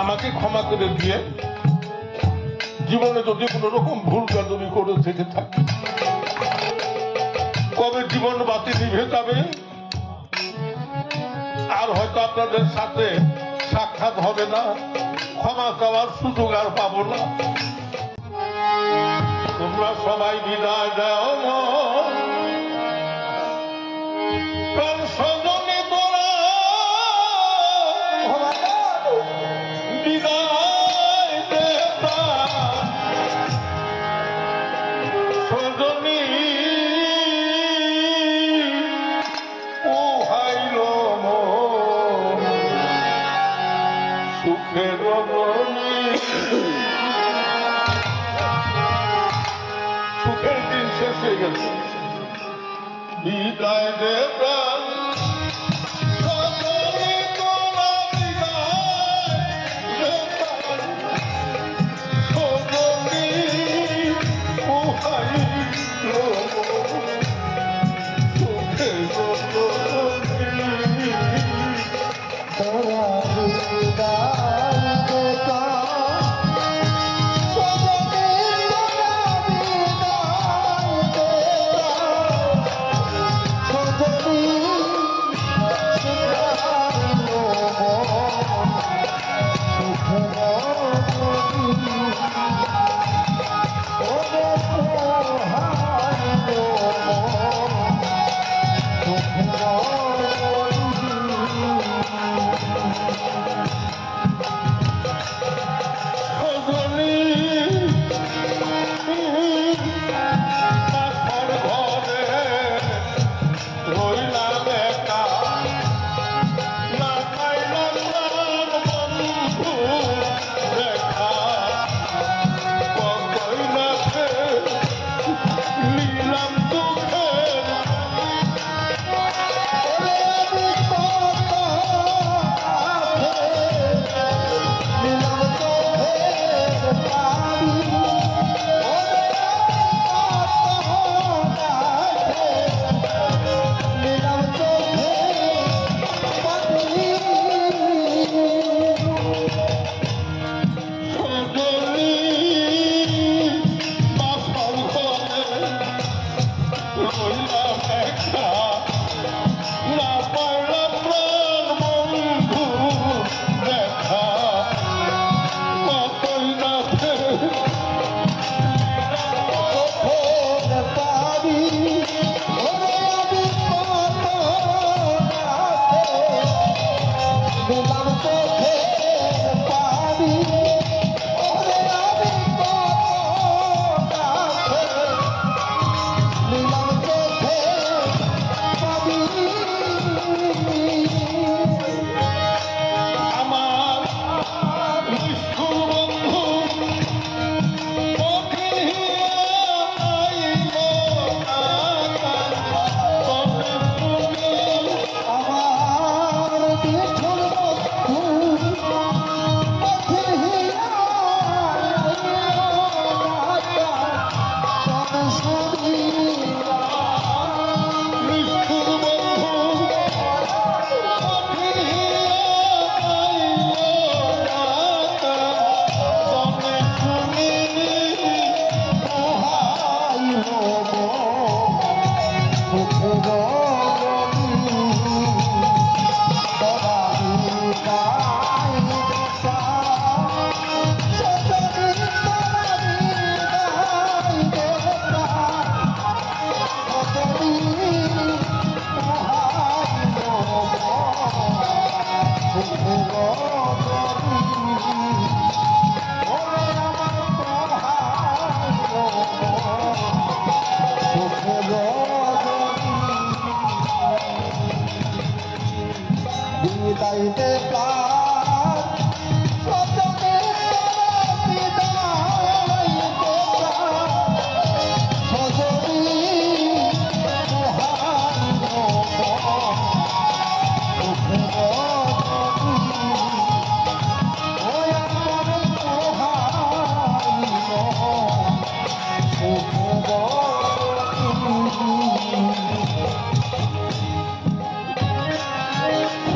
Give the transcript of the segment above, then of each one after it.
আমাকে ক্ষমা করে দিয়ে জীবনে যদি কোনো রকম ভুল গাদুরি করে থেকে থাকি, কবে জীবন বাতি নিভে যাবে? আর হয়তো আপনাদের সাথে সাক্ষাৎ হবে না, ক্ষমা চাওয়ার সুযোগ আর পাবো না। তোমরা সবাই বিদায় দাও স্বজনী ও হাইল সুখের রমণী। সুখের দিন শেষ হয়ে গেছে বিদায় দে Senhor.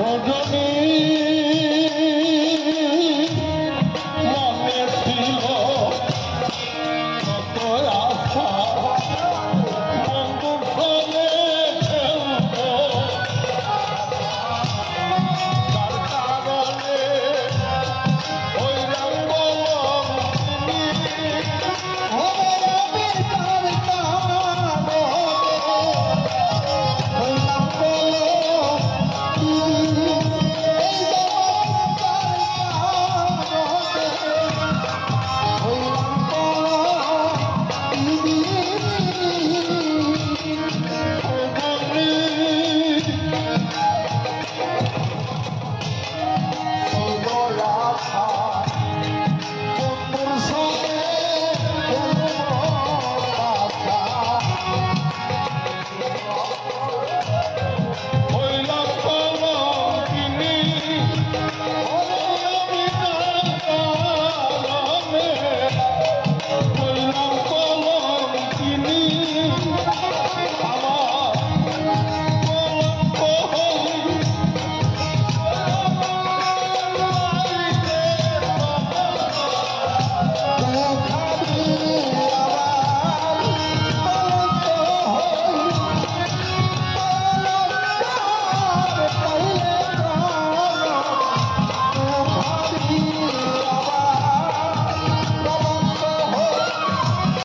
ভজনী